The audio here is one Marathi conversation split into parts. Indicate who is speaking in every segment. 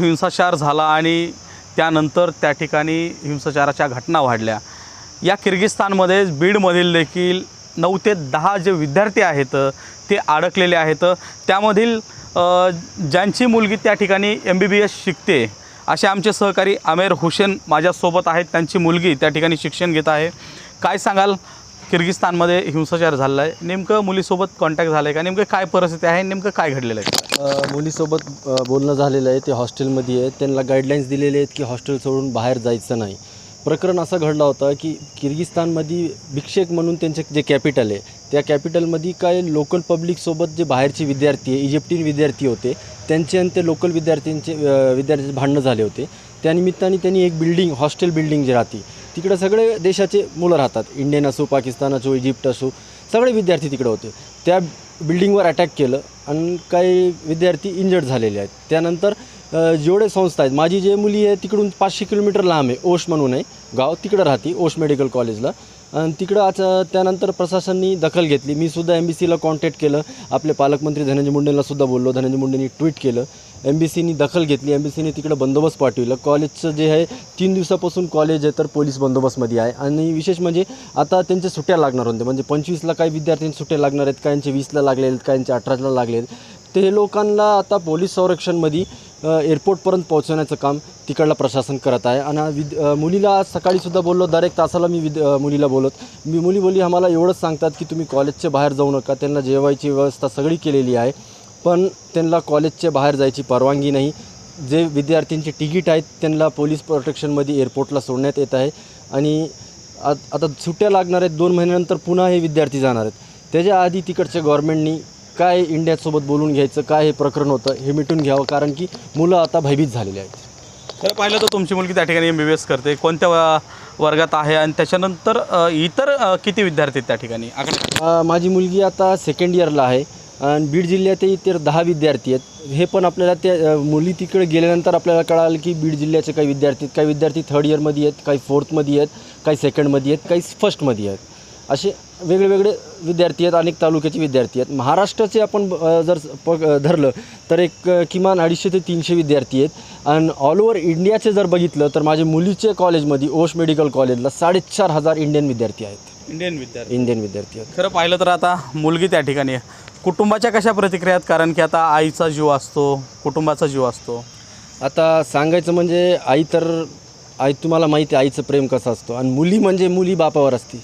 Speaker 1: हिंसाचार झाला आणि त्यानंतर त्या ठिकाणी हिंसाचाराच्या घटना वाढल्या. या किर्गिस्तानमध्ये बीडमधील देखील नऊ ते दहा जे विद्यार्थी आहेत ते अडकलेले आहेत. त्यामधील ज्यांची मुलगी त्या ठिकाणी एम बी बी एस शिकते असे आमचे सहकारी आमेर हुसेन माझ्यासोबत आहेत. त्यांची मुलगी त्या ठिकाणी शिक्षण घेत आहे. काय सांगाल? किर्गिस्तानमध्ये हिंसाचार झालेला आहे नेमकं मुलीसोबत कॉन्टॅक्ट झाला आहे का? नेमकं काय परिस्थिती आहे? नेमकं काय घडलेलं आहे?
Speaker 2: अ, मुलीसोबत अ, बोलणं झालेलं आहे ते हॉस्टेलमध्ये आहे. त्यांना गाईडलाईन्स दिलेले आहेत की हॉस्टेल सोडून बाहेर जायचं नाही. प्रकरण असं घडलं होतं की किर्गिस्तानमध्ये भिक्षेक म्हणून त्यांचे जे कॅपिटल आहे त्या कॅपिटलमध्ये काय लोकल पब्लिकसोबत जे बाहेरचे विद्यार्थी आहे इजिप्टीन विद्यार्थी होते त्यांचे आणि ते लोकल विद्यार्थ्यांचे अ, विद्यार्थ्यांचे भांडणं झाले होते. त्यानिमित्ताने त्यांनी एक बिल्डिंग हॉस्टेल बिल्डिंग जी राहते तिकडं सगळे देशाचे मुलं राहतात. इंडियन असो पाकिस्तान असो इजिप्त असो सगळे विद्यार्थी तिकडे होते. त्या बिल्डिंगवर अटॅक केलं आणि काही विद्यार्थी इंजर्ड झालेले आहेत. त्यानंतर जेवढे संस्था आहेत माझी जे मुली आहे तिकडून पाचशे किलोमीटर लांब आहे ओश म्हणून आहे. गाव तिकडं राहते ओश मेडिकल कॉलेजला. आणि तिकडं आज त्यानंतर प्रशासनाने दखल घेतली. मी सुद्धा एम बी सीला कॉन्टॅक्ट केलं. आपले पालकमंत्री धनंजय मुंडेंना सुद्धा बोललो. धनंजय मुंडेंनी ट्विट केलं. एम बी सीनी दखल घेतली. एम बी सीने तिकडं बंदोबस्त पाठविलं. कॉलेजचं जे आहे तीन दिवसापासून कॉलेज आहे तर पोलीस बंदोबस्तमध्ये आहे. आणि विशेष म्हणजे आता त्यांच्या सुट्ट्या लागणार होत्या. म्हणजे पंचवीसला काही विद्यार्थ्यांच्या सुट्ट्या लागणार आहेत काहींचे वीसला लागले आहेत काहींचे अठराला लागले आहेत. ते लोकांना आता पोलीस संरक्षणमध्ये एअरपोर्टपर्यंत पोहोचवण्याचं काम तिकडला प्रशासन करत आहे. आणि विद मुलीला आज सकाळीसुद्धा बोललो दर एक तासाला मी विद मुलीला बोलत. मी मुली बोली आम्हाला एवढंच सांगतात की तुम्ही कॉलेजच्या बाहेर जाऊ नका त्यांना जेवायची व्यवस्था सगळी केलेली आहे. पण त्यांना कॉलेजच्या बाहेर जायची परवानगी नाही. जे विद्यार्थ्यांची तिकीट आहेत त्यांना पोलीस प्रोटेक्शनमध्ये एअरपोर्टला सोडण्यात येत आहे. आणि आत- आता सुट्ट्या लागणार आहेत दोन महिन्यानंतर पुन्हा हे विद्यार्थी जाणार आहेत. त्याच्या आधी तिकडच्या गव्हर्मेंटनी काय इंडियासोबत बोलून घ्यायचं काय हे प्रकरण होतं हे मिटून घ्यावं कारण की मुलं आता भयभीत झालेली आहेत.
Speaker 1: खरं पाहिलं तर तुमची मुलगी त्या ठिकाणी एम बी बी एस करते. कोणत्या व- वर्गात आहे आणि त्याच्यानंतर अ, इतर अ, किती विद्यार्थी आहेत त्या ठिकाणी? आकडे
Speaker 2: अ, माझी मुलगी आता सेकंड इयरला आहे आणि बीड जिल्ह्यातही तर दहा विद्यार्थी आहेत. हे पण आपल्याला त्या अ, मुली तिकडे गेल्यानंतर आपल्याला कळालं की बीड जिल्ह्याचे काही विद्यार्थी आहेत काही विद्यार्थी थर्ड इयरमध्ये आहेत काही फोर्थमध्ये आहेत काही सेकंडमध्ये आहेत काही फर्स्टमध्ये आहेत. असे वेगळे वेगळे विद्यार्थी आहेत अनेक तालुक्याचे विद्यार्थी आहेत. महाराष्ट्राचे आपण जर प धरलं तर एक किमान अडीचशे ते तीनशे विद्यार्थी आहेत. आणि ऑल ओव्हर इंडियाचे जर बघितलं तर माझ्या मुलीच्या कॉलेजमध्ये ओश मेडिकल कॉलेजला साडेचार हजार इंडियन विद्यार्थी आहेत.
Speaker 1: इंडियन विद्यार्थी.
Speaker 2: इंडियन विद्यार्थी आहेत.
Speaker 1: खरं पाहिलं तर आता मुलगी त्या ठिकाणी आहे. कुटुंबाच्या कशा प्रतिक्रिया आहेत? कारण की आता आईचा जीव असतो कुटुंबाचा जीव असतो.
Speaker 2: आता सांगायचं म्हणजे आई तर आई तुम्हाला माहिती आहे आईचं प्रेम कसं असतो. आणि मुली म्हणजे मुली बापावर असते.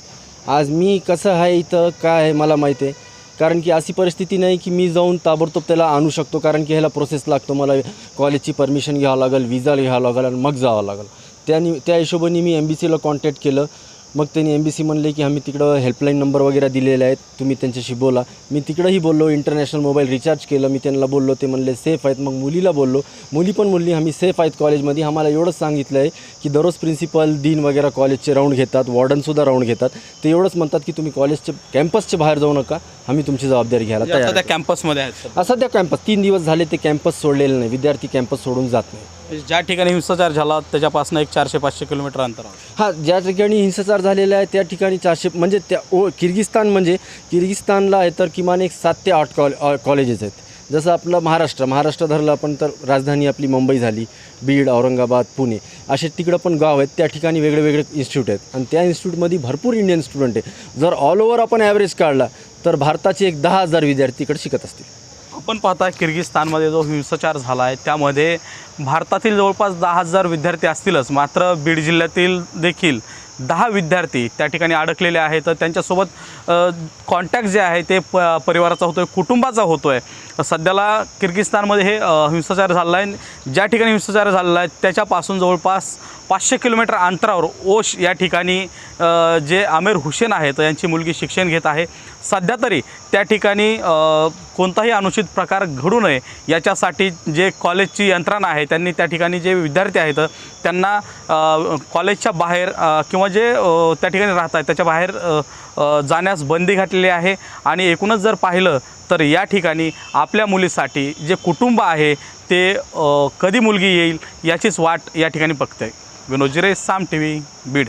Speaker 2: आज मी कसं आहे इथं काय आहे मला माहिती आहे. कारण की अशी परिस्थिती नाही की मी जाऊन ताबडतोब त्याला आणू शकतो कारण की ह्याला प्रोसेस लागतो. मला कॉलेजची परमिशन घ्यावं लागेल विजा घ्यावं लागेल आणि मग जावं लागेल. त्यानी त्या हिशोबाने मी एम बी सीला कॉन्टॅक्ट केलं. मग त्यांनी एम बी सी म्हणले की आम्ही तिकडं हेल्पलाईन नंबर वगैरे दिलेले आहेत. तुम्ही त्यांच्याशी बोला. मी तिकडंही बोललो इंटरनॅशनल मोबाईल रिचार्ज केलं. मी त्यांना बोललो ते म्हणले सेफ आहेत. मग मुलीला बोललो. मुली पण बोलली आम्ही सेफ आहेत कॉलेजमध्ये आम्हाला एवढंच सांगितलं आहे की दररोज प्रिन्सिपल डीन वगैरे कॉलेजचे राऊंड घेतात. वॉर्डनसुद्धा राऊंड घेतात. ते एवढंच म्हणतात की तुम्ही कॉलेजचे कॅम्पसच्या बाहेर जाऊ नका. आम्ही तुमची जबाबदारी घ्यायला तयार.
Speaker 1: कॅम्पसमध्ये आहेत सध्या.
Speaker 2: असं त्या कॅम्पस तीन दिवस झाले ते कॅम्पस सोडलेलं नाही. विद्यार्थी कॅम्पस सोडून जात नाही.
Speaker 1: म्हणजे ज्या ठिकाणी हिंसाचार झाला त्याच्यापासून एक चारशे पाचशे किलोमीटर अंतरावर
Speaker 2: हा ज्या ठिकाणी हिंसाचार झालेला आहे त्या ठिकाणी चारशे म्हणजे त्या ओ किर्गिस्तान म्हणजे किर्गिस्तानला आहे तर किमान एक सात ते आठ कॉल अ, कॉलेजेस आहेत. जसं आपलं महाराष्ट्र महाराष्ट्र धरलं आपण तर राजधानी आपली मुंबई झाली बीड औरंगाबाद पुणे असे तिकडं पण गाव आहेत त्या ठिकाणी वेगळे वेगळे इन्स्टिट्यूट आहेत. आणि त्या इन्स्टिट्यूटमध्ये भरपूर इंडियन स्टुडंट आहे जर ऑल ओव्हर आपण ॲव्हरेज काढला तर भारताचे एक दहा हजार विद्यार्थी इकडे शिकत असतील.
Speaker 1: आपण पाहता किर्गिस्तानमध्ये जो हिंसाचार झाला आहे त्यामध्ये भारतातील जवळपास दहा हजार विद्यार्थी असतीलच. मात्र बीड जिल्ह्यातील देखील दहा विद्यार्थी त्या ठिकाणी अडकलेले आहेत. तर त्यांच्यासोबत कॉन्टॅक्ट जे आहे ते प परिवाराचा होतो आहे कुटुंबाचा होतो आहे सध्याला किर्गिस्तानमध्ये हे हिंसाचार झालेला आहे ज्या ठिकाणी हिंसाचार झालेला आहे त्याच्यापासून जवळपास पाचशे किलोमीटर अंतरावर ओश या ठिकाणी जे आमिर हुसेन आहेत यांची मुलगी शिक्षण घेत आहे. सध्या तरी त्या ठिकाणी कोणताही अनुचित प्रकार घडू नये याच्यासाठी जे कॉलेजची यंत्रणा आहे त्यांनी त्या ठिकाणी जे विद्यार्थी आहेत त्यांना कॉलेजच्या बाहेर किंवा जे त्या ठिकाणी राहत आहेत त्याच्या बाहेर जाण्यास बंदी घातलेली आहे. आणि एकूणच जर पाहिलं तर या ठिकाणी आपल्या मुलीसाठी जे कुटुंब आहे ते कधी मुलगी येईल याचीच वाट या ठिकाणी बघते विनोद जिरे साम टी व्ही बीड.